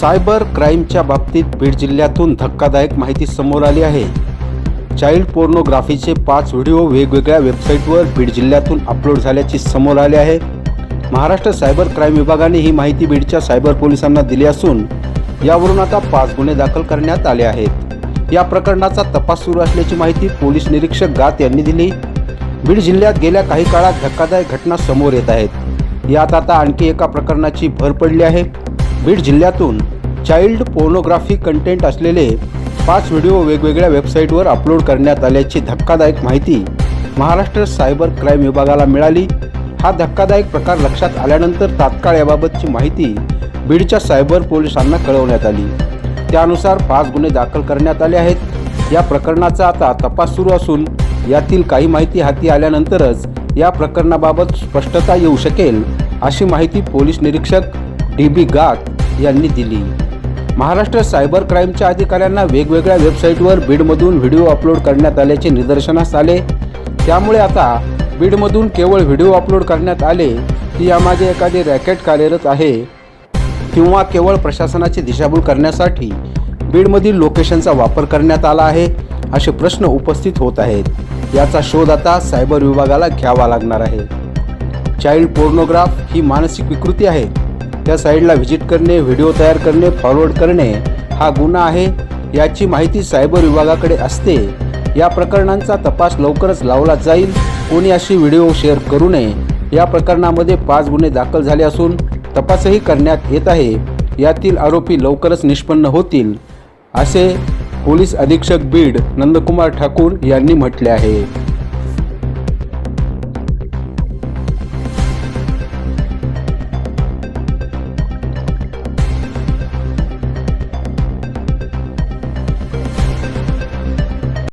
Cyber क्राईमच्या बाबतीत बीड जिल्ह्यातून धक्कादायक माहिती समोर आली आहे. चाइल्ड पोर्नोग्राफीचे पाच व्हिडिओ वेगवेगळ्या वेबसाईटवर बीड जिल्ह्यातून अपलोड झाल्याचे समोर आले आहे. महाराष्ट्र सायबर क्राईम विभागाने ही माहिती बीडच्या सायबर पोलिसांना दिली असून यावरून आता पाच गुन्हे दाखल करण्यात आले आहेत. या प्रकरणाचा तपास सुरू असल्याची माहिती पोलीस निरीक्षक गात यांनी दिली. बीड जिल्ह्यात गेल्या काही काळात धक्कादायक घटना समोर येत आहेत. यात आता आणखी एका प्रकरणाची भर पडली आहे. बीड जिल्ह्यातून चाइल्ड पोर्नोग्राफी कंटेंट असलेले पाच व्हिडिओ वेगवेगळ्या वेबसाईटवर अपलोड करण्यात आल्याची धक्कादायक माहिती महाराष्ट्र सायबर क्राईम विभागाला मिळाली. हा धक्कादायक प्रकार लक्षात आल्यानंतर तात्काळ याबाबतची माहिती बीडच्या सायबर पोलिसांना कळवण्यात आली. त्यानुसार पाच गुन्हे दाखल करण्यात आले आहेत. या प्रकरणाचा आता तपास सुरू असून यातील काही माहिती हाती आल्यानंतरच या प्रकरणाबाबत स्पष्टता येऊ शकेल अशी माहिती पोलीस निरीक्षक डी बी गाग यांनी दिली. महाराष्ट्र सायबर क्राईमच्या अधिकाऱ्यांना वेगवेगळ्या वेबसाईटवर बीडमधून व्हिडिओ अपलोड करण्यात आल्याचे निदर्शनास आले. त्यामुळे आता बीडमधून केवळ व्हिडिओ अपलोड करण्यात आले की यामागे एखादी रॅकेट कार्यरत आहे किंवा केवळ प्रशासनाची दिशाभूल करण्यासाठी बीडमधील लोकेशनचा वापर करण्यात आला आहे असे प्रश्न उपस्थित होत आहेत. याचा शोध आता सायबर विभागाला घ्यावा लागणार आहे. चाइल्ड पोर्नोग्राफ ही मानसिक विकृती आहे. त्या साईडला व्हिजिट करणे व्हिडिओ तयार करणे फॉरवर्ड करणे हा गुन्हा आहे याची माहिती सायबर विभागाकडे असते. या प्रकरणांचा तपास लवकरच लावला जाईल. कोणी अशी व्हिडिओ शेअर करू नये. या प्रकरणामध्ये पाच गुन्हे दाखल झाले असून तपासही करण्यात येत आहे. यातील आरोपी लवकरच निष्पन्न होतील असे पोलीस अधीक्षक बीड नंदकुमार ठाकूर यांनी म्हटले आहे.